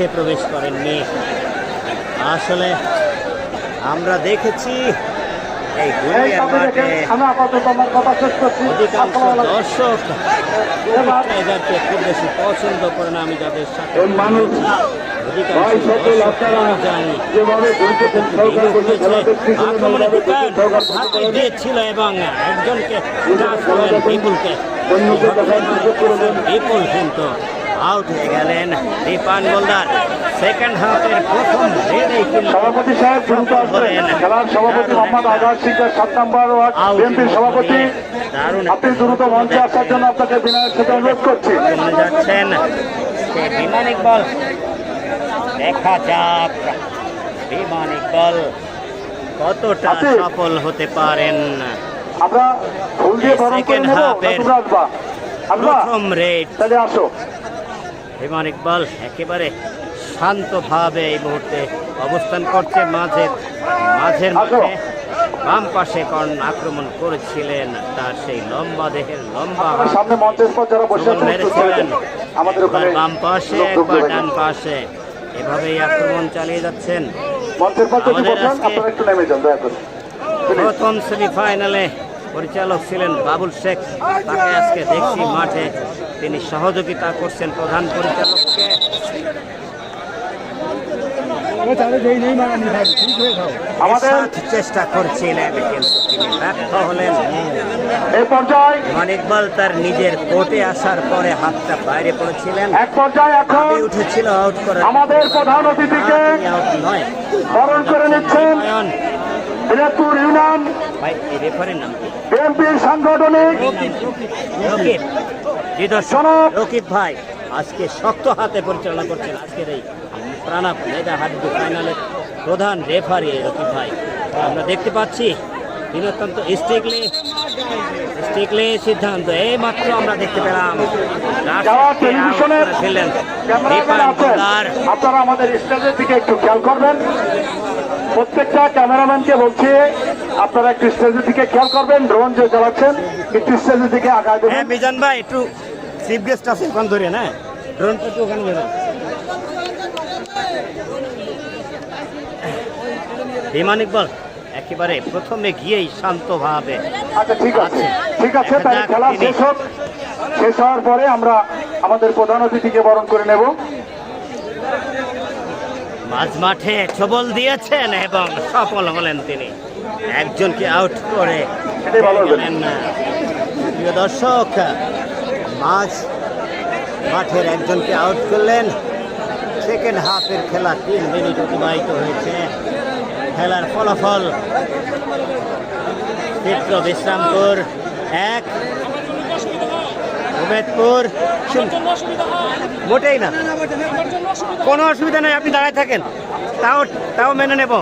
মাঠে প্রবেশ করেননি আসলে আমরা দেখেছি এই গুলিয়ার মাঠে অধিকাংশ দর্শক টাইগারকে খুব বেশি পছন্দ করে না আমি যাদের সাথে। দিয়েছিল এবং একজনকে বিপুলকে। বিপুল কিন্তু আউট হয়ে গেলেন দীপান গোলদার সেকেন্ড হাফের প্রথম সভাপতি সাহেব দ্রুত আসবেন। খেলার সভাপতি মোহাম্মদ আজহার সিংহ সাত নম্বর ওয়ার্ড বিএনপির সভাপতি। আপনি দ্রুত মঞ্চে আসার জন্য আপনাকে বিনয়ের সাথে অনুরোধ করছি। যাচ্ছেন বিমান ইকবল? দেখা যাক বিমান ইকবল কতটা সফল হতে পারেন। আমরা ফুল দিয়ে বরণ করে নেব তোমরা আসবা। আসবা? প্রথম রেড। তাহলে আসো। বিমান ইকবল একেবারে শান্তভাবে এই মুহূর্তে অবস্থান করছে মাঝে মাঝের। মাঠে। বাম পাশে কর্ণ আক্রমণ করেছিলেন তার সেই লম্বা দেহের লম্বা সামনে মঞ্চের পর যারা বসে আছেন মেরেছিলেন। আমাদের ওখানে বাম পাশে একবার ডান পাশে। এভাবেই আক্রমণ চালিয়ে যাচ্ছেন। মঞ্চের পর যদি বসেন আপনারা একটু নেমে যান দয়া করে। প্রথম সেমিফাইনালে পরিচালক ছিলেন বাবুল শেখ। তাকে আজকে দেখছি মাঠে। তিনি সহযোগিতা করছেন প্রধান পরিচালককে। আমাদের চেষ্টা করছিলেন তিনি ব্যর্থ হলেন। তার নিজের কোর্টে আসার পরে হাতটা বাইরে পড়েছিলেন। এক পর্যায়ে এখন উঠেছিল আউট করার আমাদের প্রধান অতিথিকে আউট নয়। বরণ করে নিচ্ছেন। নয়ন দিনাজপুর ইউনিয়ন ভাই এই নাম কি? বিএনপির সাংগঠনিক রকিব ভাই আজকে শক্ত হাতে পরিচালনা করছেন আজকের এই প্রাণাপ মেগা হাড্ডু ফাইনালের প্রধান রেফারি রকিব ভাই। আমরা দেখতে পাচ্ছি তিনি অত্যন্ত স্ট্রিকলি সিদ্ধান্ত। এই মাত্র আমরা দেখতে পেলাম গোলদার আপনারা আমাদের স্টেজের দিকে একটু খেয়াল করবেন। প্রত্যেকটা ক্যামেরাম্যানকে বলছি আপনারা একটু স্টেজের দিকে খেয়াল করবেন ড্রোন যে চালাচ্ছেন একটু স্টেজের দিকে আগায় হ্যাঁ মিজান ভাই একটু চিফ গেস্ট আছে ওখান ধরে না? ড্রোনটা একটু ওখানে ধরে। বিমান ইকবল একেবারে প্রথমে গিয়েই শান্তভাবে আচ্ছা ঠিক আছে। ঠিক আছে তাহলে খেলা শেষ হোক। শেষ হওয়ার পরে আমরা আমাদের প্রধান অতিথিকে বরণ করে নেব। মাঝ মাঠে ছবল দিয়েছেন এবং সফল হলেন তিনি। একজনকে আউট করে। গেলেন না। প্রিয় দর্শক মাঝ মাঠের একজনকে আউট করলেন সেকেন্ড হাফের খেলা তিন মিনিট অতিবাহিত হয়েছে খেলার ফলাফল চিত্র বিশ্রামপুর এক উমেদপুর। মোটেই না কোনো অসুবিধা নেই আপনি দাঁড়ায় থাকেন তাও তাও মেনে নেব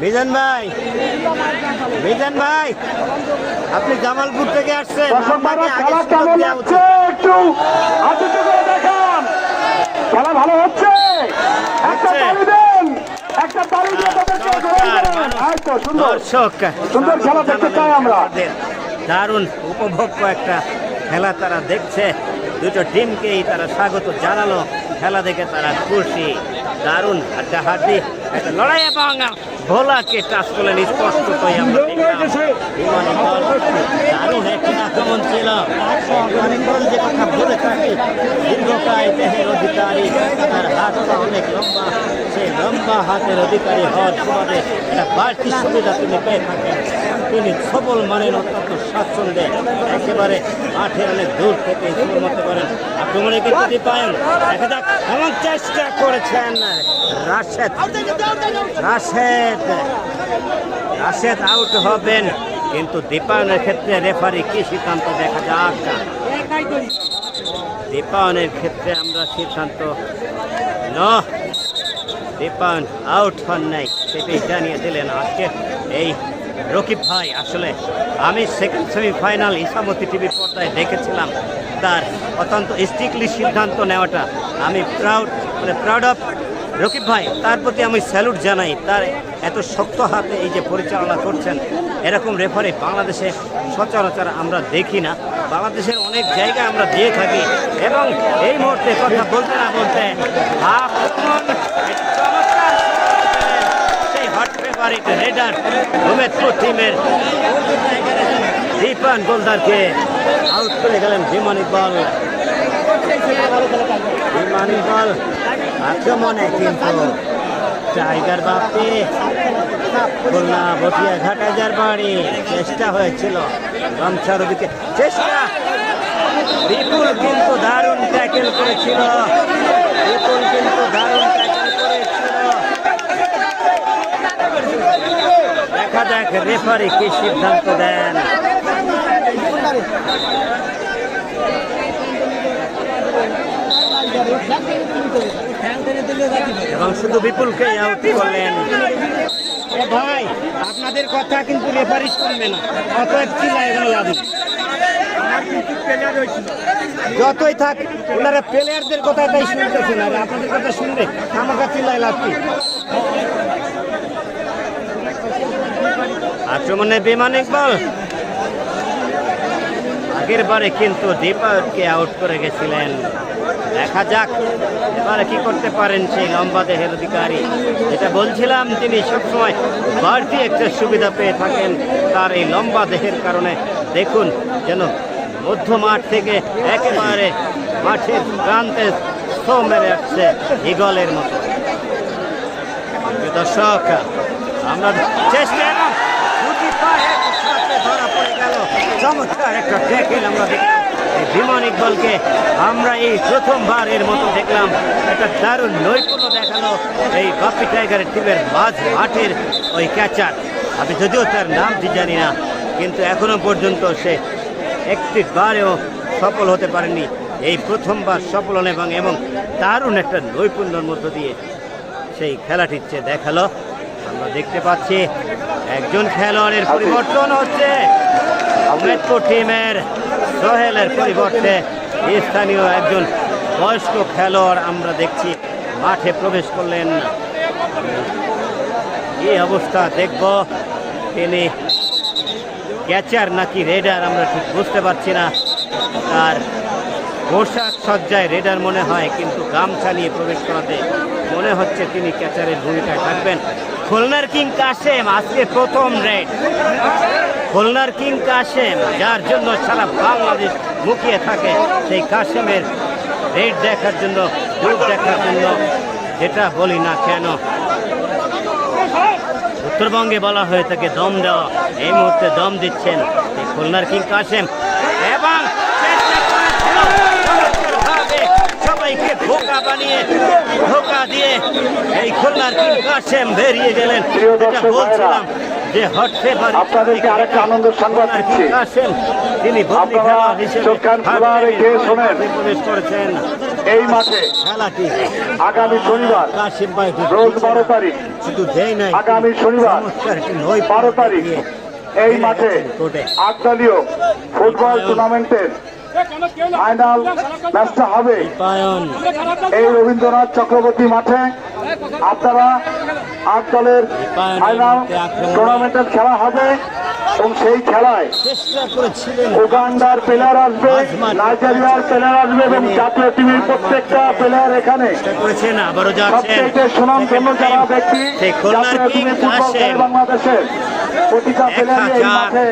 মিজান ভাই মিজান ভাই আপনি জামালপুর থেকে আসছেন একটু দেখান। খেলা ভালো হচ্ছে। একটা তালি দেন। একটা তালি দিয়ে তাদেরকে চমৎকার গ্রহণ করুন। এই তো, সুন্দর। সুন্দর খেলা দেখতে চাই আমরা। আমাদের দারুণ উপভোগ্য একটা খেলা তারা দেখছে। দুটো টিমকেই তারা স্বাগত জানালো। খেলা দেখে তারা খুশি। দারুণ হাড্ডা হাড্ডি একটা লড়াই এবং ভোলাকে টাচ করলেন। বিমানে বল, দারুণ একটি আক্রমণ ছিল। যে কথা বলে থাকে দীর্ঘকায় দেহের অধিকারী তার হাতটা অনেক লম্বা সেই লম্বা হাতের অধিকারী হওয়ার সুবাদে একটা বাড়তি সুবিধা তিনি পেয়ে থাকেন তিনি সবল মানের অত্যন্ত স্বাচ্ছন্দ্যে একেবারে মাঠের অনেক দূর থেকে শুরু করতে পারেন আক্রমণে কিন্তু দীপায়ন। দেখা এমন চেষ্টা করেছেন রাশেদ। রাশেদ রাশেদ আউট হবেন, কিন্তু দীপায়নের ক্ষেত্রে রেফারি কি সিদ্ধান্ত দেখা যাক দীপায়নের ক্ষেত্রে আমরা সিদ্ধান্ত ন। দীপায়ন আউট হন নাই, সেটাই জানিয়ে দিলেন আজকে এই রকিব ভাই, আসলে আমি সেকেন্ড সেমিফাইনাল ইসামতি টিভির পর্দায় দেখেছিলাম। তার অত্যন্ত স্ট্রিক্টলি সিদ্ধান্ত নেওয়াটা আমি প্রাউড মানে প্রাউড অফ রকিব ভাই, তার প্রতি আমি স্যালুট জানাই। তার এত শক্ত হাতে এই যে পরিচালনা করছেন, এরকম রেফারি বাংলাদেশে সচরাচর আমরা দেখি না। বাংলাদেশের অনেক জায়গায় আমরা দিয়ে থাকি। এবং এই মুহূর্তে কথা বলতে না বলতে ফেভারিট রেডার উমেদপুর টিমের দীপান গোলদারকে আউট করে গেলেন বিমান ইকবাল। বিমান ইকবাল আক্রমণে কিন্তু টাইগার বাপি খুলনা বটিয়া ঘাটাজার বাড়ি। চেষ্টা হয়েছিল গামছা রবিকে চেষ্টা বিপুল কিন্তু দারুণ ট্যাকেল করেছিল। বিপুল কিন্তু দারুণ ট্যাকেল করেছিল দেখা যাক রেফারি কি সিদ্ধান্ত দেন। এবং শুধু বিপুলকে আউট করলেন। ভাই, আপনাদের কথা কিন্তু রেফারি শুনবে না, অতএব চিল্লায় গেল লাভ যতই থাক, ওনারা প্লেয়ারদের কথা তাই শুনতেছে না আর আপনাদের কথা শুনবে, আমার কাছে লাভ আক্রমণে বিমান ইকবাল। আগের বারে কিন্তু দীপাকে আউট করে গেছিলেন। দেখা যাক, এবারে কি করতে পারেন সেই লম্বা দেহের অধিকারী। যেটা বলছিলাম তিনি সবসময় বাড়তি একটা সুবিধা পেয়ে থাকেন তার এই লম্বা দেহের কারণে। দেখুন যেন মধ্য মাঠ থেকে একেবারে মাঠের প্রান্তে শো মেরে আসছে ইগলের মতো। দর্শক, আমরা চেষ্টা এবং দুটি পায়ের সাথে ধরা পড়ে গেল চমৎকার একটা ট্যাকেল আমরা দেখলাম। বিমান ইকবলকে আমরা এই প্রথমবারের মতো দেখলাম। একটা দারুণ নৈপুণ্য দেখাল এই বাপি টাইগারের টিমের মাঝ মাঠের ওই ক্যাচার আমি যদিও তার নামটি জানি না, কিন্তু এখনও পর্যন্ত সে একটি বারেও সফল হতে পারেনি। এই প্রথমবার সফল হন এবং এবং দারুণ একটা নৈপুণ্যর মধ্য দিয়ে সেই খেলাটির চেয়ে দেখাল। আমরা দেখতে পাচ্ছি, একজন খেলোয়াড়ের পরিবর্তন হচ্ছে। আহমেদপুর টিমের সোহেলের পরিবর্তে স্থানীয় একজন বয়স্ক খেলোয়াড় আমরা দেখছি, মাঠে প্রবেশ করলেন। এই অবস্থা দেখব? তিনি ক্যাচার নাকি রেডার আমরা ঠিক বুঝতে পারছি না। তার পোশাক সজ্জায় রেডার মনে হয়, কিন্তু গামছা নিয়ে প্রবেশ করাতে মনে হচ্ছে তিনি ক্যাচারের ভূমিকায় থাকবেন। খুলনার কিং কাশেম, আজকে প্রথম রেড। খুলনার কিং কাশেম যার জন্য সারা বাংলাদেশ মুখিয়ে থাকে সেই কাশেমের রেড দেখার জন্য রূপ দেখার জন্য যেটা বলি না কেন? উত্তরবঙ্গে বলা হয়ে থাকে দম দেওয়া। এই মুহূর্তে দম দিচ্ছেন এই খুলনার কিং কাশেম। এবং সবাইকে ধোকা বানিয়ে ধোকা দিয়ে এই খুলনার কিং কাশেম বেরিয়ে গেলেন। যেটা বলছিলাম আপনাদেরকে আরেকটা আনন্দের সংবাদ দিচ্ছি। তিনি আপনারা চোখ কান খোলা রেখে শোনেন। এই মাঠে আগামী শনিবার রোজ বারো তারিখ। আগামী শনিবার বারো তারিখ। এই মাঠে আটদলীয় ফুটবল টুর্নামেন্টের ফাইনাল ম্যাচটা হবে এই রবীন্দ্রনাথ চক্রবর্তী মাঠে। আপনারা আট দলের ফাইনাল টুর্নামেন্টের খেলা হবে এবং সেই খেলায় উগান্ডার প্লেয়ার আসবে নাইজেরিয়ার প্লেয়ার আসবে এবং জাতীয় টিমের প্রত্যেকটা প্লেয়ার এখানে। করেছেন আবারও যাচ্ছেন। যারা ব্যক্তি জাতীয় কিং টিমে ফুটবল খেলে বাংলাদেশের প্রতিটা এই মাঠে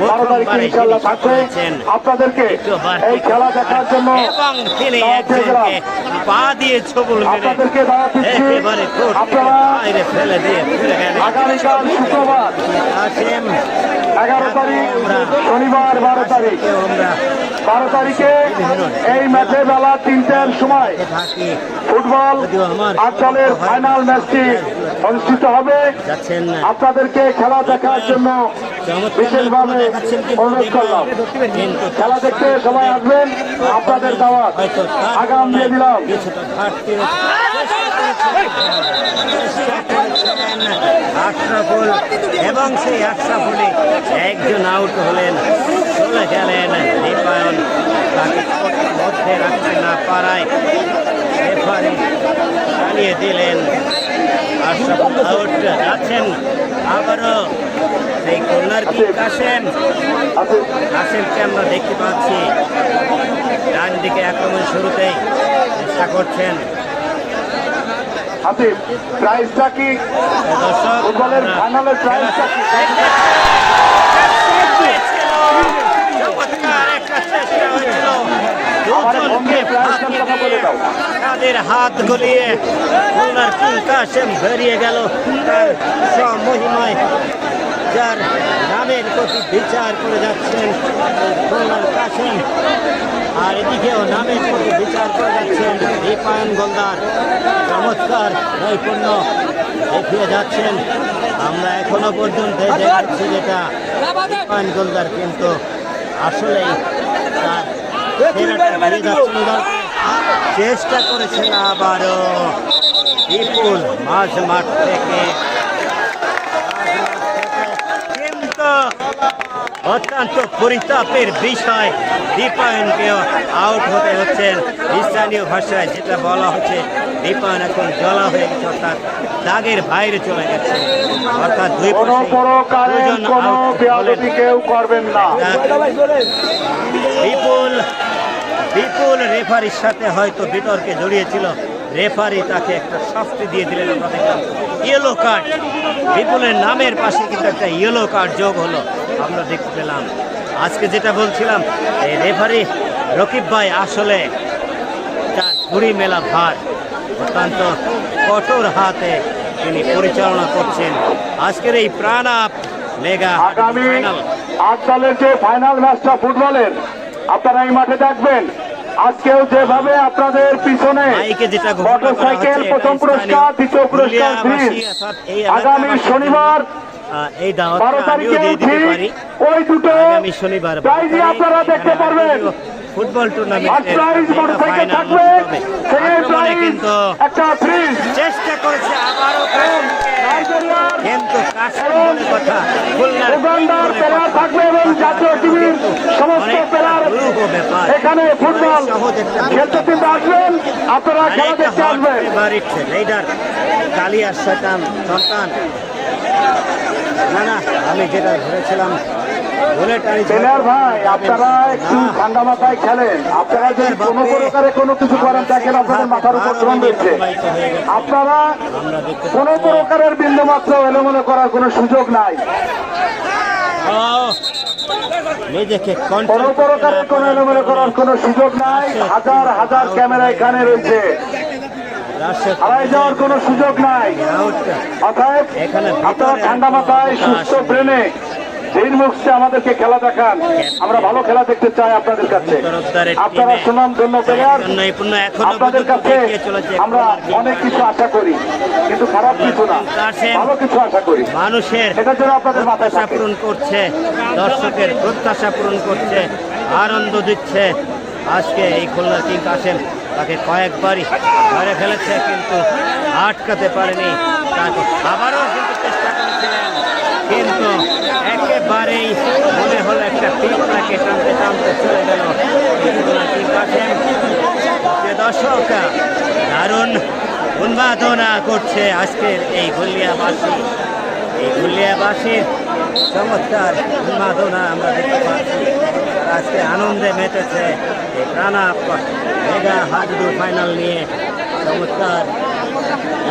বারো তারিখে ইনশাল্লাহ থাকবে। আপনাদেরকে এই খেলা দেখার জন্য এবং তিনি দাওয়াত দিয়ে গেলাম। একজনকে পা দিয়ে ছবল মেরে আপনাদেরকে একেবারে আপনারা বাইরে ফেলে দিয়ে আগামীকাল শুক্রবার এগারো তারিখ শনিবার বারো তারিখ। বারো তারিখে এই ম্যাচে বেলা তিনটার সময় ফুটবল যদিও আট দলের ফাইনাল ম্যাচটি অনুষ্ঠিত হবে। আপনাদেরকে খেলা দেখার জন্য বিশেষভাবে অনুরোধ করলাম খেলা দেখতে সবাই আসবেন। আপনাদের দাওয়াত। আগাম দিয়ে দিলাম। আশরাফুল এবং সেই আশরাফুলে একজন আউট হলেন চলে গেলেন দীপায়ন তাকে মধ্যে রাখতে না পারায় রেফারি চালিয়ে দিলেন। আশরাফ আউট যাচ্ছেন আবারও। সেই কর্নার কিক কাশেম আছে কাশেমকে আমরা দেখতে পাচ্ছি? ডান দিকে আক্রমণ শুরুতেই চেষ্টা করছেন। প্রাইসটা কি? ফুটবলের ফাইনালের প্রাইসটা কি? তাদের হাত গলিয়ে খুলনার কিং কাশেম বেরিয়ে গেল তার স্বমহিমায়। যার নামের প্রতি বিচার করে যাচ্ছেন খুলনার কাশেম আর এদিকেও নামের প্রতি বিচার করে যাচ্ছেন দীপায়ন গোলদার চমৎকার নৈপুণ্য দেখিয়ে যাচ্ছেন। আমরা এখনও পর্যন্ত দেখছি যেটা দীপায়ন গোলদার কিন্তু আসলেই তার। চেষ্টা করেছেন আবারও। বিপুল মাঝ মাঠ থেকে কিন্তু অত্যন্ত পরিতাপের বিষয়। দীপায়নকেও আউট হতে হচ্ছে স্থানীয় ভাষায় যেটা বলা হচ্ছে দীপায়ন এখন জলা হয়ে গেছে অর্থাৎ দাগের বাইরে চলে গেছে। অর্থাৎ দুই দুজন কেউ করবেন না। বিপুল বিপুল রেফারির সাথে হয়তো বিতর্কে জড়িয়েছিল রেফারি তাকে একটা শাস্তি দিয়ে দিলেন আমরা দেখলাম ইয়েলো কার্ড বিপুলের নামের পাশে কিন্তু একটা ইয়েলো কার্ড যোগ হলো আমরা দেখতে পেলাম। আজকে যেটা বলছিলাম এই রেফারি রকিব ভাই আসলে তার ঘুড়ি মেলা ভার। অত্যন্ত কঠোর হাতে তিনি পরিচালনা করছেন। আজকের এই প্রাণাপ মেগা আগামী ফাইনাল। আট দলের যে ফাইনাল ম্যাচটা ফুটবলের আপনারা এই মাঠে দেখবেন আজকেও যেভাবে আপনাদের পিছনে মোটরসাইকেল প্রথম পুরস্কার দ্বিতীয় পুরস্কার আগামী শনিবার এই দাওয়াত বারো আমিও তারিখে দিয়ে দিতে পারি। ওই দুটো আপনারা দেখতে পারবেন। ফুটবল প্রাইজ কিন্তু চেষ্টা করেছে আবারও কিন্তু কথা। উগান্ডার প্লেয়ার থাকবে এবং জাতীয় টিভির সমস্ত প্লেয়ার এখানে ফুটবল সহজ একটা খেলতে কিন্তু আসবেন। আপনারা খেলা দেখতে আসবেন। ফেভারিট কালিয়ার শতান সন্তান। না না আমি যেটা ধরেছিলাম বুলেট ভাই আপনারা একটু ঠান্ডা মাথায় খেলেন। আপনারা যদি কোনো প্রকারে কোনো কিছু করেন দেখেন আপনাদের মাথার উপর ড্রোন রয়েছে। আপনারা কোনো প্রকারের বিন্দু মাত্র এলোমেলো করার কোনো সুযোগ নাই। ও, কোনো প্রকারের কোনো এলোমেলো করার কোনো সুযোগ নাই। হাজার হাজার ক্যামেরা এখানে রয়েছে। হারাই যাওয়ার কোনো সুযোগ নাই। এখানে আপনারা ঠান্ডা মাথায় সুস্থ ব্রেনে ধীর মুখে আমাদেরকে খেলা দেখান আমরা ভালো খেলা দেখতে চাই আপনাদের কাছে। আপনারা সুনাম প্লেয়ার আপনাদের কাছে আমরা অনেক কিছু আশা করি কিন্তু খারাপ কিছু না। ভালো কিছু আশা করি। মানুষের সেটার জন্য আপনাদের মাথায় পূরণ করছে দর্শকের প্রত্যাশা পূরণ করছে আনন্দ দিচ্ছে। আজকে এই খুলনার কিং কাসেম তাকে কয়েকবারই ধরে ফেলেছে কিন্তু আটকাতে পারেনি। তাকে আবারও কিন্তু চেষ্টা করেছিলেন কিন্তু একেবারেই মনে হলো একটা পিঁপড়াকে টানতে টানতে চলে গেল দর্শক, দারুণ উন্মাদনা করছে আজকের এই গুলিয়াবাসী। এই গুলিয়াবাসীর চমৎকার উন্মাদনা আমরা দেখতে পাচ্ছি। আজকে আনন্দে মেতেছে এই প্রাণাপ মেগা হাডুডু ফাইনাল নিয়ে। চমৎকার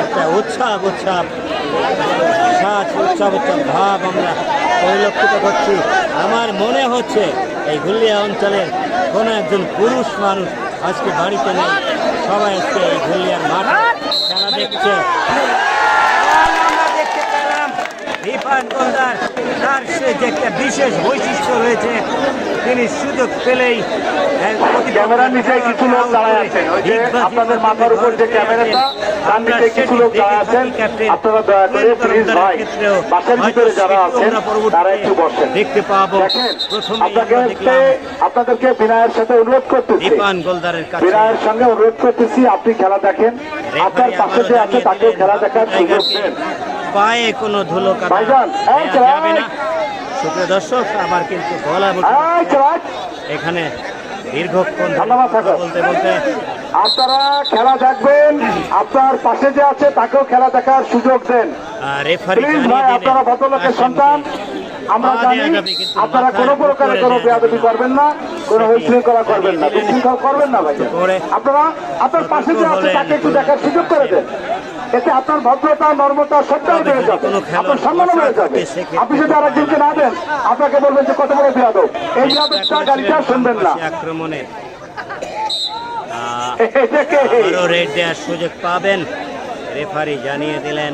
একটা উৎসব উৎসব। সাজ উৎসব ভাব আমরা পরিলক্ষিত করছি। আমার মনে হচ্ছে এই ঘুলিয়া অঞ্চলের কোনো একজন পুরুষ মানুষ আজকে বাড়িতে নেই। সবাই আজকে এই ঘুলিয়ার মাঠ খেলা দেখছে। রিফান গোলদার তার সে যে একটা বিশেষ বৈশিষ্ট্য রয়েছে তিনি সুযোগ পেলেই প্রতিপক্ষের ক্যামেরার নিচে কিছু লোক দাঁড়ায় আছেন। ওই যে আপনাদের মাথার উপর যে ক্যামেরাটা তার নিচে কিছু লোক দাঁড়ায় আছেন। আপনারা দয়া করে প্লিজ ভাই বাসের ভিতরে যারা আছেন তারা একটু বসেন। দেখতে পাবো। আপনাকে আপনাদেরকে বিনয়ের সাথে অনুরোধ করতেছি। বিনয়ের সঙ্গে অনুরোধ করতেছি আপনি খেলা দেখেন। আপনার পাশে যে আছে তাকেও খেলা দেখার সুযোগ দেন। পায়ে কোনো ধুলো কাটা যাবে না। সুপ্রিয় দর্শক আবার কিন্তু গলা এখানে দীর্ঘক্ষণ ধন্যবাদ বলতে বলতে আপনারা খেলা দেখবেন আপনার পাশে যে আছে তাকেও খেলা দেখার সুযোগ দেন। আপনারা ভদ্রলোকের সন্তান আমরা জানি আপনারা কোনো প্রকারে কোনো বেয়াদবি করবেন না কোনো বিশৃঙ্খলা করবেন না। বিশৃঙ্খলা করবেন না ভাই। আপনারা আপনার পাশে যে আছে তাকে একটু দেখার সুযোগ করে দেন। এতে আপনার ভদ্রতা নর্মতা সবটাই তবে বেড়ে যাবে। আপনার সম্মানও বেড়ে যাবে। আপনি যদি আরেকজনকে না দেন আপনাকে বলবেন যে কত বড় বিয়াদব। এই বিয়াদবটা গাড়িটা শুনবেন না। আক্রমণের আহ, এটাকে আবারও রেড দেওয়ার সুযোগ পাবেন। রেফারি জানিয়ে দিলেন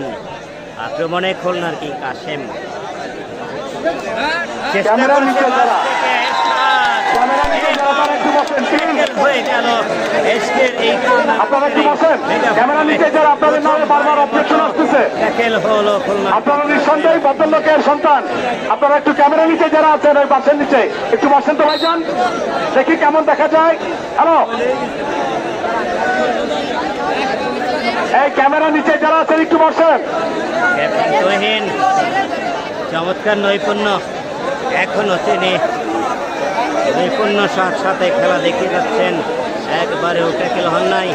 আক্রমণে খুলনার কি কাশেম। চেষ্টা ক্যামেরা করছে একটু বসেন, আপনারা একটু বসেন? ক্যামেরা নিচে যারা আপনাদের নামে বারবার অবজেকশন আসতেছে। আপনারা নিঃসন্দেহে ভদ্রলোকের সন্তান। আপনারা একটু ক্যামেরা নিচে যারা আছেন ওই বাসের নিচে। একটু বসেন তো ভাইজান। দেখি কেমন দেখা যায়। হ্যালো এই ক্যামেরা নিচে যারা আছেন একটু বসেন। চমৎকার নৈপুণ্য। এখনও তিনি নৈপুণ্য সাথে সাথে খেলা দেখিয়ে যাচ্ছেন। একবারেও ট্যাকেল হন নাই।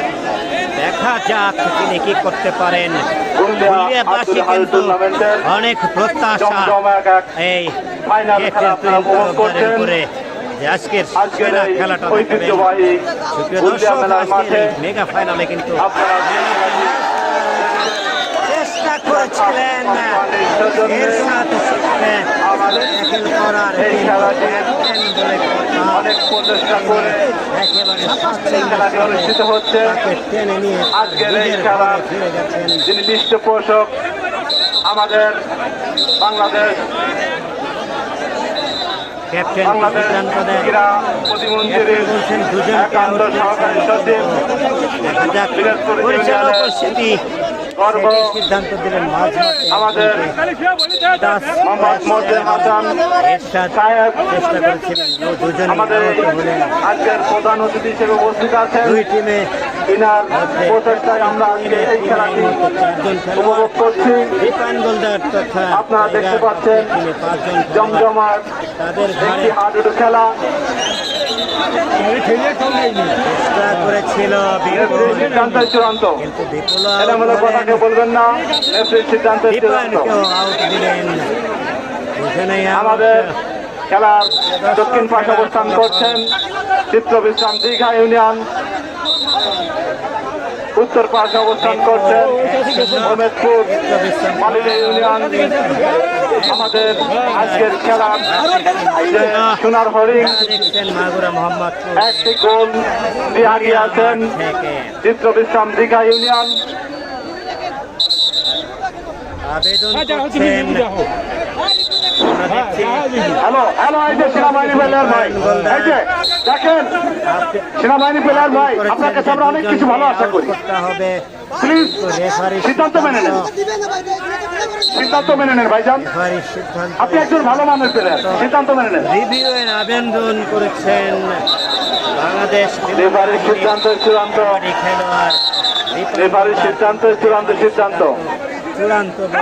দেখা যাক তিনি কি করতে পারেন। কিন্তু অনেক প্রত্যাশা। এই খেলা। উপরে আজকের আজকের সেরা খেলাটা দেখাবেন। দর্শক আজকের মেগা ফাইনালে কিন্তু চেষ্টা করেছিলেন এর সাথে সাথে ট্যাকেল করার। অনেক প্রচেষ্টা করে অনুষ্ঠিত হচ্ছে আজকের এই নিজের খেলা ঘরে ফিরে যিনি পৃষ্ঠপোষক আমাদের বাংলাদেশ ক্যাপ্টেন সিদ্ধান্ত দেন বলছেন পরিচালক সিদ্ধান্ত দিলেন আমাদের মোহাম্মদ হাসান সাহেব চেষ্টা করেছিলেন। দুজন আমাদের আজকের প্রধান অতিথি হিসেবে উপস্থিত আছেন। দুই টিমে ইনার প্রচেষ্টায় আমরা আজকে এই খেলাটি উপভোগ করছি। আপনারা দেখতে পাচ্ছেন জমজমাট তাদের একটি হাডুডু খেলা। চেষ্টা করেছিল সিদ্ধান্ত চূড়ান্ত কথা কেউ বলবেন না। সিদ্ধান্ত চূড়ান্ত। আমাদের খেলার দক্ষিণ পাশে অবস্থান করছেন চিত্র বিশ্রাম দীঘা ইউনিয়ন। উত্তর পাশে অবস্থান করছেন ইউনিয়ন। আমাদের আজকের খেলা সোনার হরিণ, একটি গোল দিয়ে আগিয়ে আছেন চিত্র বিশ্রাম দীঘা ইউনিয়ন। আবেদন আমরা দেখছি। হ্যালো হ্যালো এই যে সেনাবাহিনী প্লেয়ার ভাই। এই যে দেখেন সেনাবাহিনী প্লেয়ার ভাই আপনার কাছে আমরা অনেক কিছু ভালো আশা করি। হবে প্লিজ সিদ্ধান্ত মেনে নেন। সিদ্ধান্ত মেনে নেন ভাইজান। সিদ্ধান্ত আপনি একজন ভালো মানের প্লেয়ার সিদ্ধান্ত মেনে নেন। রিভিউ এর আবেদন করেছেন বাংলাদেশ রেফারির সিদ্ধান্ত চূড়ান্ত। কাবাডি খেলোয়াড় রেফারির সিদ্ধান্ত চূড়ান্ত সিদ্ধান্ত।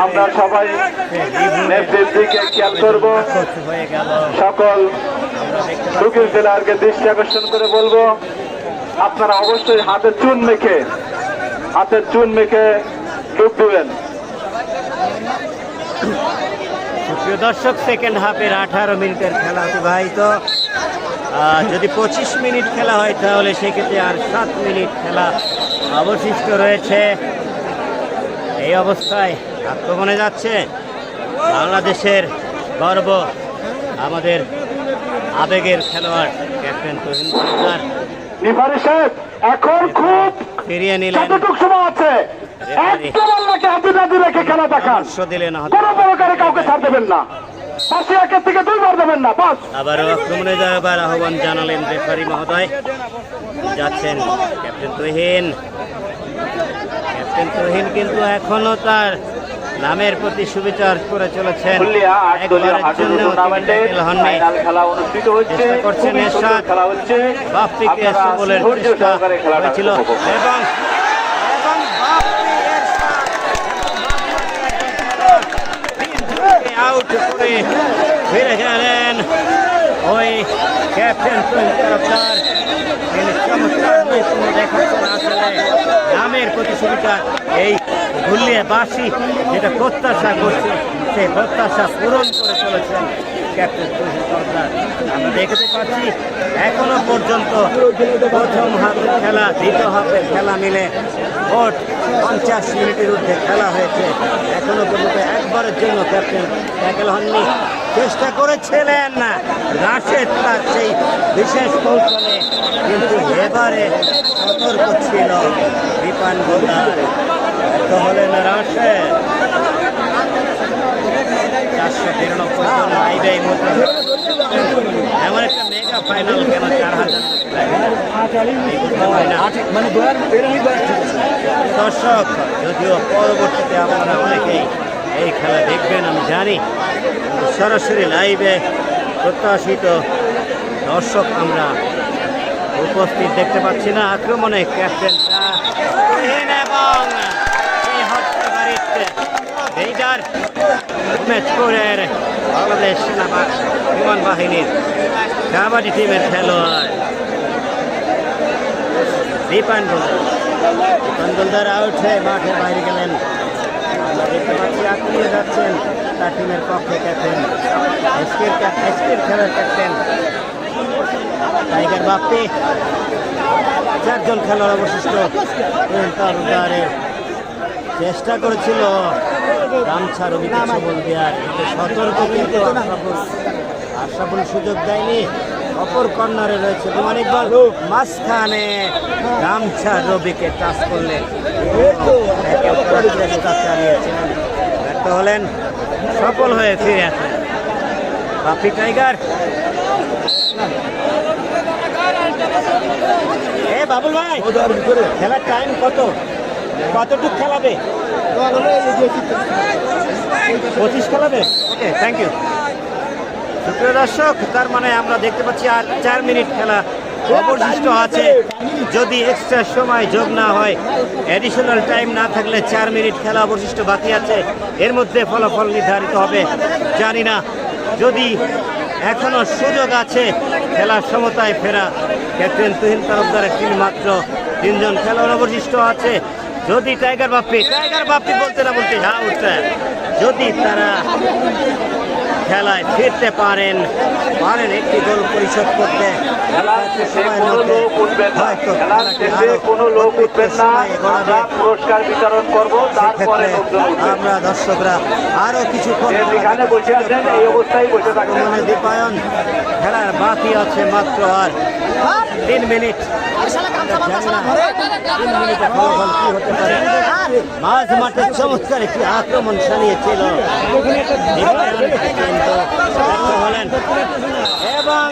আমরা সবাই নেত্রীর দিকে খেয়াল করব। সকল রুকির প্লেয়ারকে দৃষ্টি আকর্ষণ করে বলব আপনারা অবশ্যই হাতে চুন মেখে হাতে চুন মেখে ডুব দিবেন। সুপ্রিয় দর্শক সেকেন্ড হাফের আঠারো মিনিটের খেলা অতিবাহিত। যদি পঁচিশ মিনিট খেলা হয় তাহলে সেক্ষেত্রে আর সাত মিনিট খেলা অবশিষ্ট রয়েছে। এই অবস্থায় আক্রমণে যাচ্ছে বাংলাদেশের গর্ব আমাদের আবেগের খেলোয়াড় ক্যাপ্টেন তহিন সরকার। এখন খুব ফিরিয়ে নিলেন। সময় আছে দিলেন কাউকে ছাড় দেবেন না। আবারও আক্রমণে আহ্বান জানালেন রেফারি মহোদয়। যাচ্ছেন ক্যাপ্টেন তহিন। ক্যাপ্টেন তহিন কিন্তু এখনও তার নামের প্রতি সুবিচার করে চলেছেন। একবারের জন্য হননি। চেষ্টা করছেন খুবই সুন্দর এরশাদ। বাপ্পিকে সুবলের চেষ্টা হয়েছিল। এবং এবং বাপ্পি এরশাদ। আউট করে ফিরে গেলেন। ওই ক্যাপ্টেন তরফদার চমৎকার নৈপুণ্য দেখাচ্ছেন আসলে গ্রামের প্রতিযোগিতা এই ঘুরলিয়ে বাসি যেটা প্রত্যাশা করছে, সেই প্রত্যাশা পূরণ করে চলেছেন ক্যাপ্টেন তুহিন আমরা দেখতে পাচ্ছি, এখনও পর্যন্ত প্রথম হাফের খেলা, দ্বিতীয় হাফের খেলা মিলে মোট পঞ্চাশ মিনিটের ঊর্ধ্বে খেলা হয়েছে। এখনও পর্যন্ত একবারের জন্য ক্যাপ্টেন ট্যাকেল হননি। চেষ্টা করেছিলেন রাশেদ তার সেই বিশেষ কৌশলে কিন্তু এবারে সতর্ক ছিল বিপান গোদার তো হলেন রাশেদ। চারশো তিরানব্বই জন এই মুহূর্তে এমন একটা মেগা ফাইনাল কেন চার হাজার মানে দর্শক যদিও পরবর্তীতে আপনারা অনেকেই এই খেলা দেখবেন আমি জানি। সরাসরি লাইভে প্রত্যাশিত দর্শক আমরা উপস্থিত দেখতে পাচ্ছি না। আক্রমণে ক্যাপ্টেনটা তুহিন এবং এই হট্টগাড়িতে রেইডার মেচপুরের বাংলাদেশ বিমান বাহিনীর কাবাডি টিমের খেলোয়াড়। দীপান গোলদার দীপান গোলদার আউট হয়ে মাঠে বাইরে গেলেন আমরা যাচ্ছেন পক্ষে খেলার টাইগার বাপ্পি চারজন খেলোয়াড় অবশিষ্ট চেষ্টা করেছিল গামছা রবিকে সতর্ক কিন্তু আশরাফুল সুযোগ দেয়নি। অপর কর্নারে রয়েছে রোমান ইকবাল। মাঝখানে গামছা রবিকে টাচ করলেন ব্যর্থ হলেন, সফল হয়ে ফিরে আসলেন। বাপি টাইগার। এ বাবুল ভাই, খেলার টাইম কত? কতটুকু খেলাবে? পঁচিশ খেলাবে? ওকে থ্যাংক ইউ সুপ্রিয় দর্শক, তার মানে আমরা দেখতে পাচ্ছি আর চার মিনিট খেলা অবশিষ্ট আছে। যদি এক্সট্রা সময় যোগ না হয় অ্যাডিশনাল টাইম না থাকলে চার মিনিট খেলা অবশিষ্ট বাকি আছে। এর মধ্যে ফলাফল নির্ধারিত হবে, জানি না। যদি এখনও সুযোগ আছে, খেলার সমতায় ফেরা। ক্যাপ্টেন তুহিন তরফদারের টিম মাত্র তিনজন খেলোয়াড় অবশিষ্ট আছে। যদি টাইগার বাপ্পি টাইগার বাপ্পি বলতে না বলতে আউট যদি তারা খেলায় ফিরতে পারেন। পারেন একটি গোল পরিশোধ করতে। পুরস্কার বিতরণ করব তারপরে আমরা দর্শকরা আরও মনে দীপায়ন খেলার বাকি আছে মাত্র আর তিন মিনিট। মাঝ চমৎকার একটি আক্রমণ চালিয়েছিল। এবং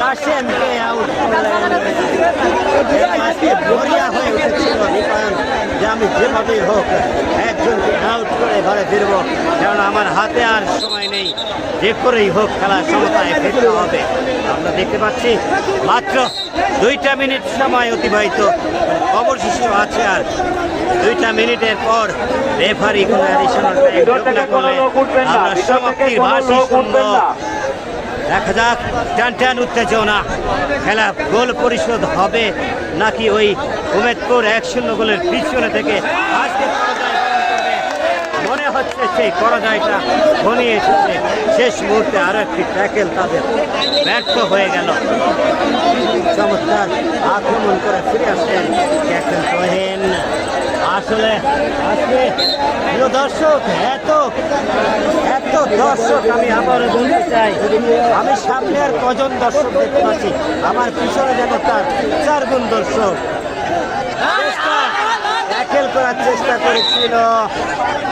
কাশেমকে হয়ে উঠেছিল যে আমি যেভাবেই হোক একজনকে আউট করে ঘরে ফিরবো কারণ আমার হাতে আর সময় নেই। যে করেই হোক খেলার, সমতায় ফিরতে হবে। আমরা দেখতে পাচ্ছি মাত্র দুইটা মিনিট সময় অতিবাহিত অবশিষ্ট আছে আর দুইটা মিনিটের পর রেফারি কোনো অ্যাডিশনাল আমরা সমাপ্তির ভাষী শুনব দেখা যাক টান টান উত্তেজনা। খেলা গোল পরিশোধ হবে নাকি ওই উমেদপুর এক শূন্য গোলের পিছনে থেকে আজকে পরাজয় বরণ করবে। মনে হচ্ছে সেই পরাজয়টা ঘনিয়ে এসেছে। শেষ মুহূর্তে আরও একটি ট্যাকেল তাদের ব্যর্থ হয়ে গেল। চমৎকার আক্রমণ করে ফিরে আসলেন ক্যাপ্টেন সোহেন আসলে আজকে প্রিয় দর্শক, এত এত দর্শক আমি আবারও বলতে চাই, আমি সামনে আর কজন দর্শক দেখতে পাচ্ছি? আমার পিছনে যেন তার চার গুণ দর্শক। ট্যাকেল করার চেষ্টা করেছিল।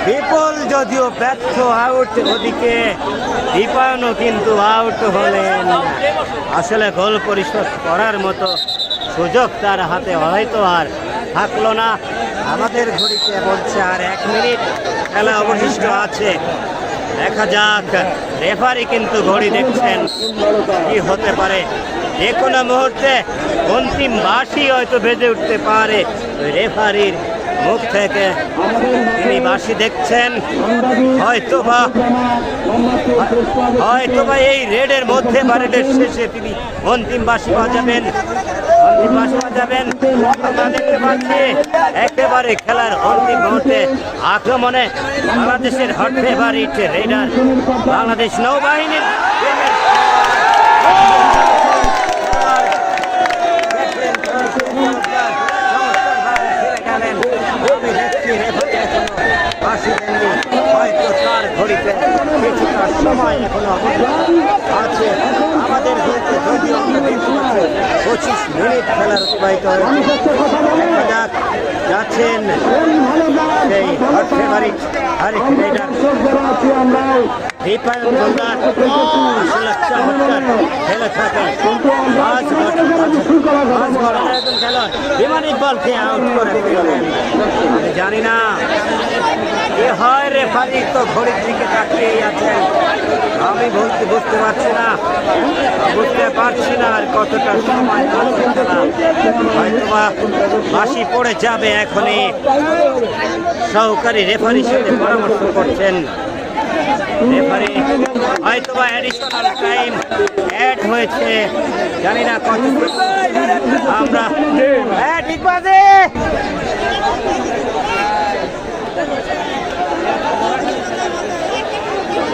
বিপুল যদিও ব্যর্থ আউট ওদিকে, দীপায়নও কিন্তু আউট হলেন। আসলে গোল পরিশোধ করার মতো সুযোগ তার হাতে হয়তো আর থাকল না। আমাদের ঘড়িতে বলছে আর এক মিনিট খেলা অবশিষ্ট আছে। দেখা যাক, রেফারি কিন্তু ঘড়ি দেখছেন কি হতে পারে। যে কোনো মুহূর্তে অন্তিম বাসি হয়তো বেজে উঠতে পারে রেফারির মুখ থেকে তিনি বাসি দেখছেন। হয়তো বা হয়তো বা এই রেডের মধ্যে বা রেডের শেষে তিনি অন্তিম বাসি বাজাবেন। অন্তিম বাসি বাজাবেন। দেখতে পাচ্ছি একেবারে খেলার অন্তিম মুহূর্তে আক্রমণে বাংলাদেশের হট ফেভারিট রেডার বাংলাদেশ নৌবাহিনীর হয়তো তার ঘড়িতে। কিছুটা সময় এখনও আছে আমাদের পঁচিশ মিনিট খেলার অতিবাহিত যাচ্ছেন সেই হট ফেভারিট হারিক রাইডার দীপায়ন গোলদার আসলে জানি না কি হয় রেফারি তো ঘড়ির দিকে তাকিয়েই আছেন? আমি বলতে বুঝতে পারছি না। বুঝতে পারছি না আর কতটা সময় হয়তোবা বাসি পড়ে যাবে এখনই। সহকারী রেফারির সাথে পরামর্শ করছেন। রেফারি, হয়তোবা টাইম অ্যাড হয়েছে। জানি না কত। আমরা হ্যাঁ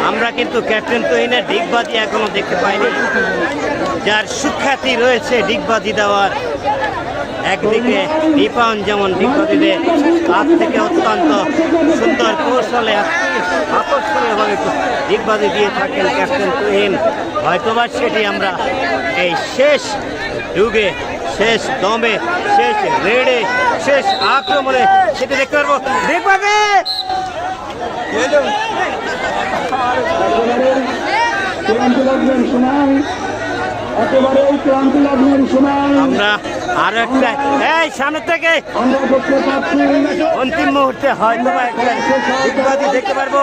আমরা কিন্তু ক্যাপ্টেন তহিনের ডিগবাজি এখনও দেখতে পাইনি। যার সুখ্যাতি রয়েছে ডিগবাজি দেওয়ার। একদিকে দীপায়ন যেমন দেয় তার থেকে অত্যন্ত সুন্দর কৌশলে আকর্ষণীয়ভাবে ডিগবাজি দিয়ে থাকেন ক্যাপ্টেন তুহিন। হয়তোবা সেটি আমরা এই শেষ যুগে, শেষ দমে, শেষ রেডে, শেষ আক্রমণে সেটি দেখতে পারব। ডিগবাজি! ক্লান্তি লাগবেন সময় একেবারে ক্লান্তি সময় আমরা আরও একটা এই সামনে থেকে। অন্তিম মুহূর্তে হয়তো একটা দেখতে পারব।